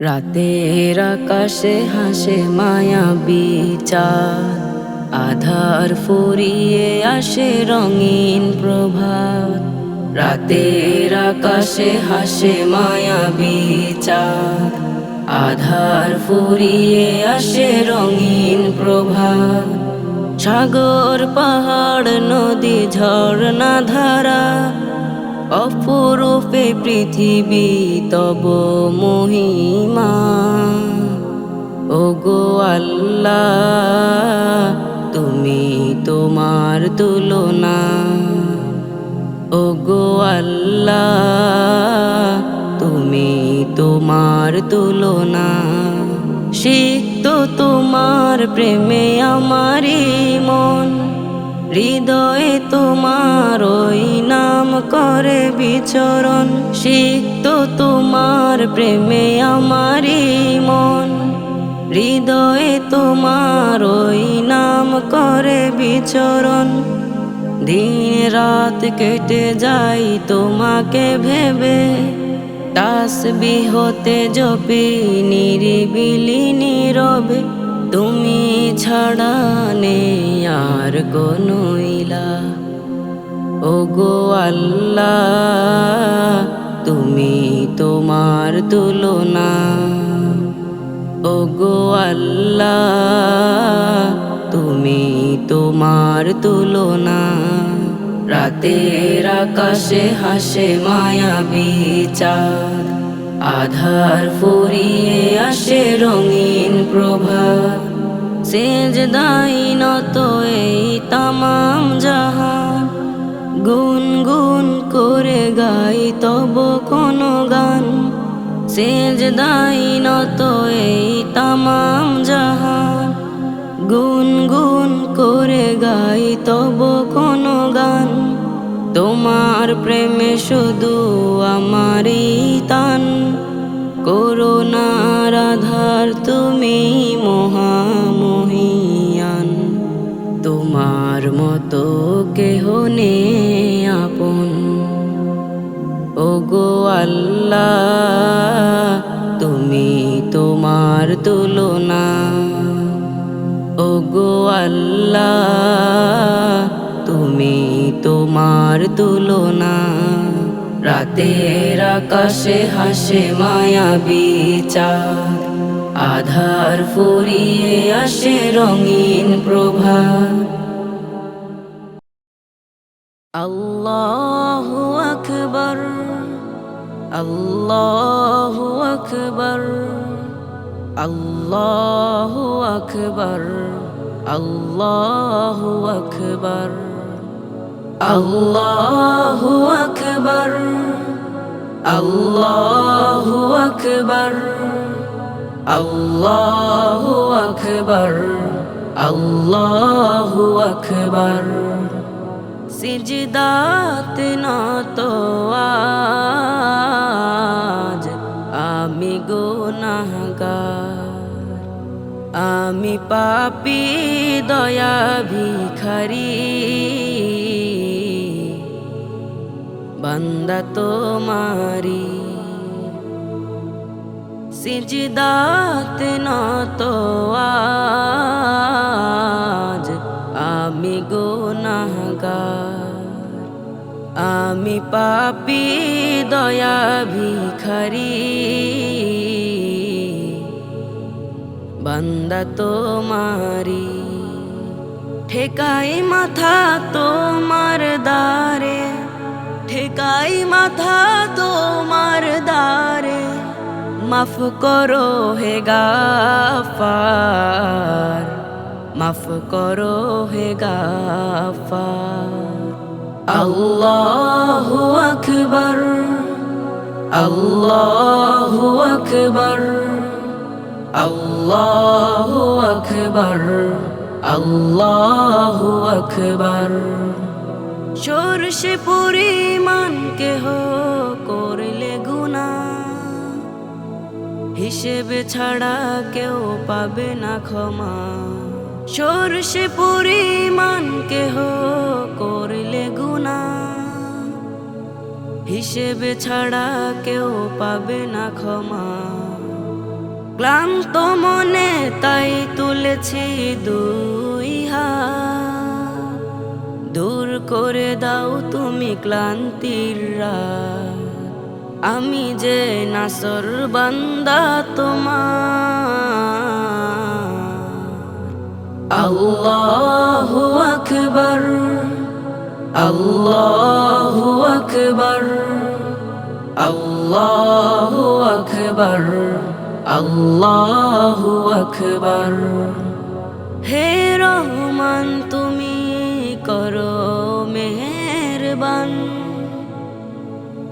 রাতের আকাশে হাসে মায়া বিচার। আধার ফুরিয়ে আসে রঙিন প্রভাত। রাতের আকাশে হাসে মায়া বিচার। আধার ফুরিয়ে আসে রঙিন প্রভাত। সাগর, পাহাড়, নদী, ঝর্ণা, ধারা অপরূপে পৃথিবী, তব মহিমা। ও গো আল্লাহ, তুমি তোমার তুলনা। ও গো আল্লাহ, তুমি তোমার তুলনা। সিক্ত তোমার প্রেমে আমারই মন। হৃদয়ে তোমার ওই নাম করে বিচরণ। সিক্ত তোমার প্রেমে আমারই মন। হৃদয়ে তোমার ওই নাম করে বিচরণ। দিন রাত কেটে যাই তোমাকে ভেবে। তাসবি হতে জপি নিরিবিলি নীরবে। তুমি ছাড়া নেই আর কোনো ইলা ও গো আল্লাহ, তুমি তোমার তুলনা। ও গো আল্লাহ, তুমি তোমার তুলনা। রাতের আকাশে হাসে মায়া বিচার। আধার ফুরিয়ে আসে রঙিন প্রভাত। সেজ দাইনত এই তামাম জাহান। গুন গুন করে গাই তব কোন গান। সেজ দাইনত এই তামাম জাহান। গুন গুন করে গাই তব কোন গান। তোমার প্রেমে শুধু আমারই তান। করুণার আধার তুমি মহামহিয়ান। তোমার মতো কেহ নে আপন। ও গো আল্লাহ, তুমি তোমার তুলনা। ও গো আল্লাহ, তুমি তোমার তুলনা। রাতের আকাশে হাসে মায়া বিচার। আধার ফুরিয়ে আসে রঙিন প্রভাত। আল্লাহু আকবার আল্লাহু আকবার আল্লাহু আকবার আল্লাহু আকবার। আল্লাহু আকবার আল্লাহু আকবার আল্লাহু আকবার আল্লাহু আকবার সিজদাত নত আজ আমি গুনাহগার আমি পাপি দয়া ভিখারি বান্দা তোমারি। সিজদাত নত আজ। আমি গুনাহগার। আমি পাপি দয়া ভিখারি বান্দা তোমারি। ঠেকাই মাথা তোমার দারে ঠেকাই মাথা তোমার দারে মাফ করো হে গাফার, মাফ করো হে গাফার। আল্লাহু আকবার আল্লাহু আকবার আল্লাহু আকবার আল্লাহু আকবার। সরষে পরিমাণ কেহ করলে গুনা হিসেবে ছাড়া কেউ পাবে না ক্ষমা। সরষে পরিমাণ কেহ করলে গুনা হিসেবে ছাড়া কেউ পাবে না ক্ষমা। ক্লান্ত মনে তাই তুলেছি দুই হাত। দূর করে দাও তুমি ক্লান্তির আমি যে নাসর বান্দা তোমার। আল্লাহু আকবার। আল্লাহু আকবার। আল্লাহু আকবার। আল্লাহু আকবার। হে রহমান।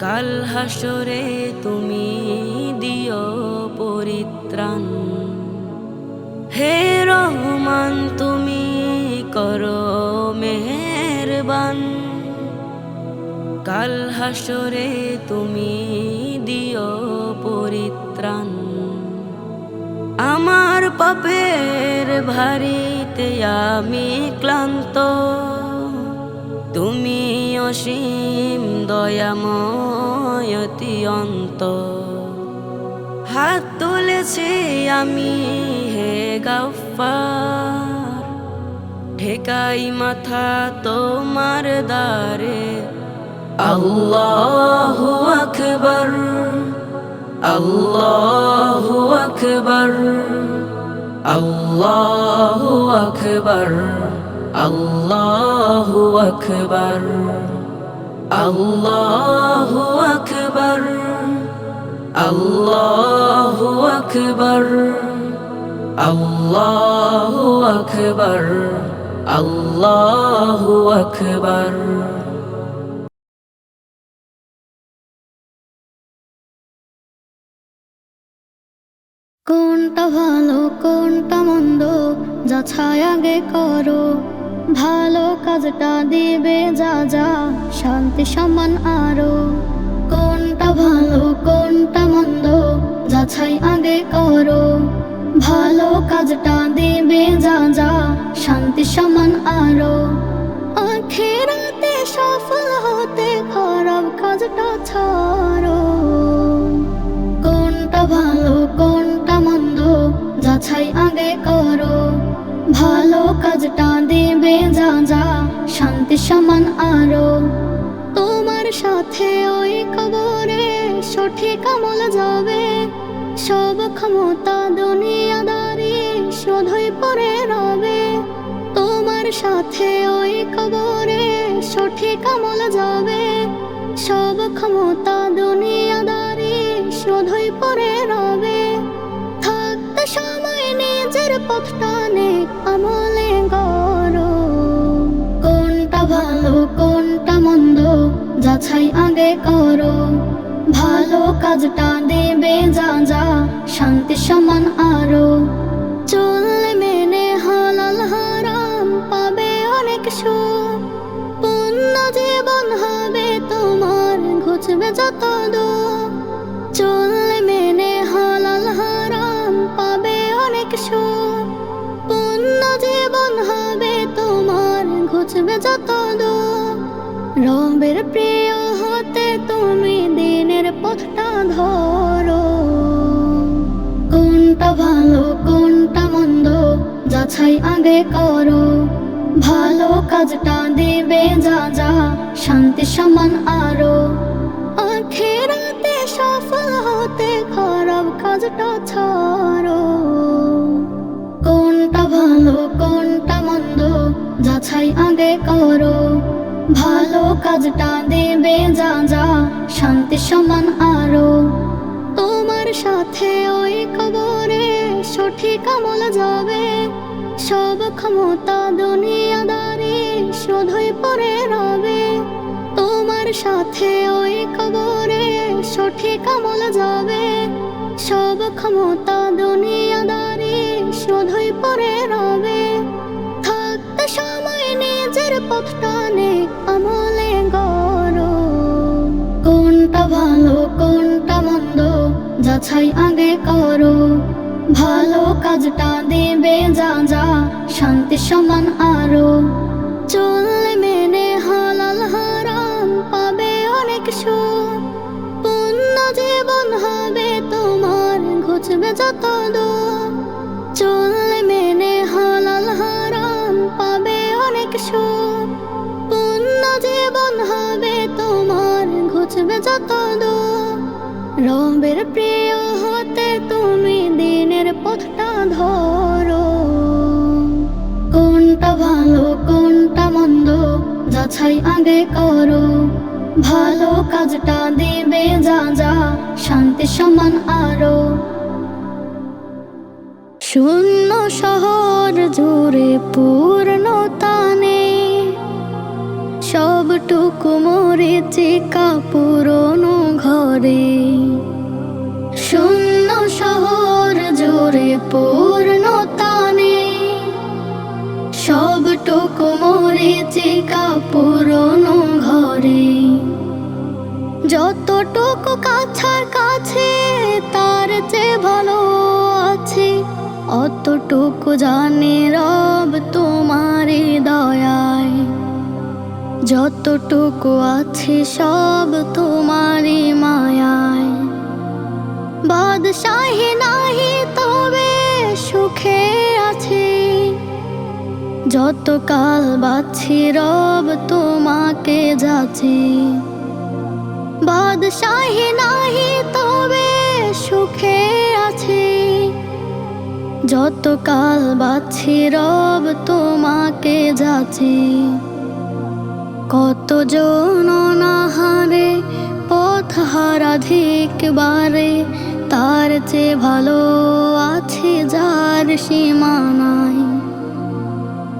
কাল হাসরে তুমি দিও পরিত্রাণ। হে রহমান, তুমি করো মেহেরবান। কাল হাসরে তুমি দিও পরিত্রাণ। আমার পাপের ভারিতে আমি ক্লান্ত। তুমি অসীম দয়াময়তি অন্ত। হাত তুলেছি আমি হে গাফার ঠেকাই মাথা তোমার দ্বারে। আল্লাহু আকবার আল্লাহু আকবার আল্লাহু আকবার আল্লাহু আকবার। আল্লাহু আকবার আল্লাহু আকবার আল্লাহু আকবার আল্লাহু আকবার কোনটা ভালো, কোনটা মন্দ যাছাই আগে করো। ভালো কাজটা দিবে যা যা, শান্তি, সম্মান আরও। কোনটা ভালো, কোনটা মন্দ যাছাই আগে করো। ভালো কাজটা দিবে যা যা, শান্তি, সম্মান আরও। আখেরাতে সফল হতে খারাপ কাজটা ছাড়ো। সমান আরও। তোমার সাথে ওই কবরে সঠিক আমল যাবে। সব ক্ষমতা দুনিয়াদারি শোধই পরে রবে। তোমার সাথে ওই কবরে সঠিক আমল যাবে। সব ক্ষমতা দুনিয়াদারি শোধই পরে রবে। থাকতে সময় নিজের পথটা নে আমলে কোনটা ভালো কোনটা মন্দ যাছাই আগে করো। ভালো কাজটা দেবে যা যা, শান্তি সমান আরও। চললে মেনে হালাল হারাম পাবে অনেক সুখ। পূর্ণ জীবন হবে তোমার, ঘুচবে যত দুঃখ রবের প্রিয় হতে তুমি দিনের পথটা ধরো। কোনটা ভালো, কোনটা মন্দ যাছাই আগে করো। ভালো কাজটা দেবে যা যা, শান্তি সমান আরও। আখেরাতে সফল হতে খারাপ কাজটা ছাড়ো। কোনটা ভালো, কোনটা মন্দ যাছাই আগে করো। ভালো কাজটা দেবে যা যা, শান্তি সমান আরও। তোমার সাথে ওই কবরে সঠিক আমল যাবে। সব ক্ষমতা দুনিয়াদারি শোধই পরে রবে। তোমার সাথে ওই কবরে সঠিক আমল যাবে। সব ক্ষমতা দুনিয়াদারি শোধই পরে রবে। থাকতে সময় নিজের পথটা যাছাই আগে করো। ভালো কাজটা দেবে যা যা, শান্তি সমান আরও। চললে মেনে হালাল হারাম পাবে অনেক সুখ। পূর্ণ জীবন হবে তোমার ঘুচ ঘুচবে যত চললে মেনে হালাল হারাম পাবে অনেক সুখ। পূর্ণ জীবন হবে তোমার, ঘুচবে যত দূর রবের প্রিয় হতে তুমি দিনের পথটা ধরো। কোনটা ভালো, কোনটা মন্দ যাচাই আগে করো। ভালো কাজটা দেবে যা যা, শান্তি সমান আরও। শূন্য শহর জুড়ে পূর্ণতা নেই। সবটুকু মরেছে পুরনো ঘরে। পূর্ণতা নেই সবটুকু মরেছে পুরনো ঘরে। যতটুকু কাছার কাছে তার চেয়ে ভালো আছে, অতটুকু জানে রব তোমারই দয়ায়। যতটুকু আছে সব তোমারই মায়ায়। বাদশাহী নাহি তবে সুখে আছি। যতকাল বাছি রব তোমাকে যাচ্ছে বাদশাহী নাহি তবে সুখে আছি। যতকাল বাছি রব তোমাকে যাচ্ছে কত জননাহারে পথ হারাধিক বারে তার চেয়ে ভালো আছে যার সীমানায়।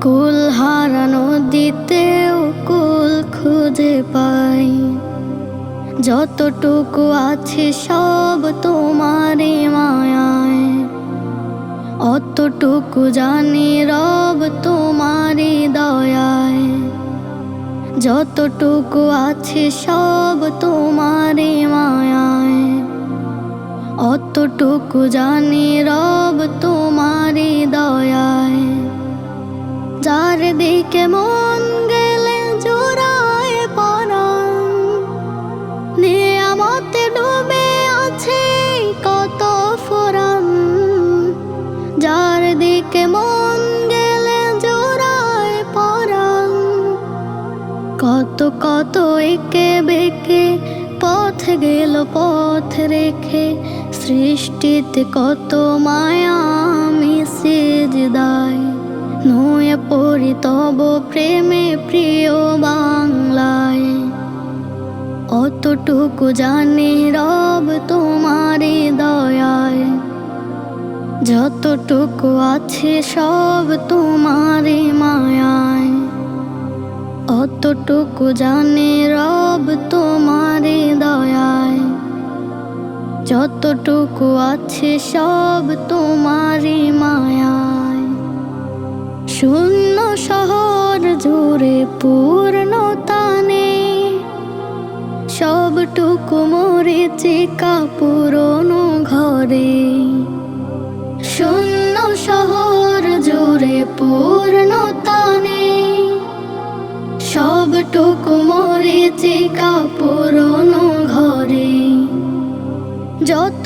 কুল হারানো দিতেও কুল খুঁজে পাই যতটুকু আছে সব তোমারই মায়ায়। অতটুকু জানি রব তোমারই দয়ায়। যতটুকু আছে সব তোমারই মায়ায়। অতটুকু জানি রব তোমারই দয়ায়। যার দিকে মন গেলে জোড়ায় পরাণ। নিয়ামতে ডুবে আছে কত ফোরাম যার দিকে মন গেলে জোড়ায় পরাণ। কত কত একে বেঁকে পথ গেল পথ রেখে সৃষ্টিতে কত মায়া মিশেজ দায় নয়ে পড়ি তব প্রেমে প্রিয় বাংলায়। অতটুকু জানি রব তোমারই দয়ায়। যতটুকু আছে সব তোমারই মায়ায়। অতটুকু জানি রব যতটুকু আছে সব তোমারই মায়ায়। শূন্য শহর জুড়ে পূর্ণতা নেই। সবটুকু মরেছে পুরনো ঘরে। শূন্য শহর জুড়ে পূর্ণতা নেই। সবটুকু মরেছে পুরনো ঘরে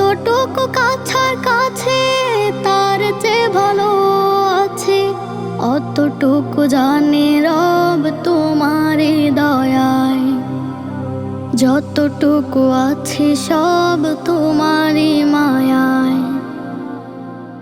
যতটুকু কাছার কাছে, তার চেয়ে ভালো আছে। অতটুকু জানে রব তোমারে দয়ায়। যতটুকু আছে সব তোমারই মায়ায়।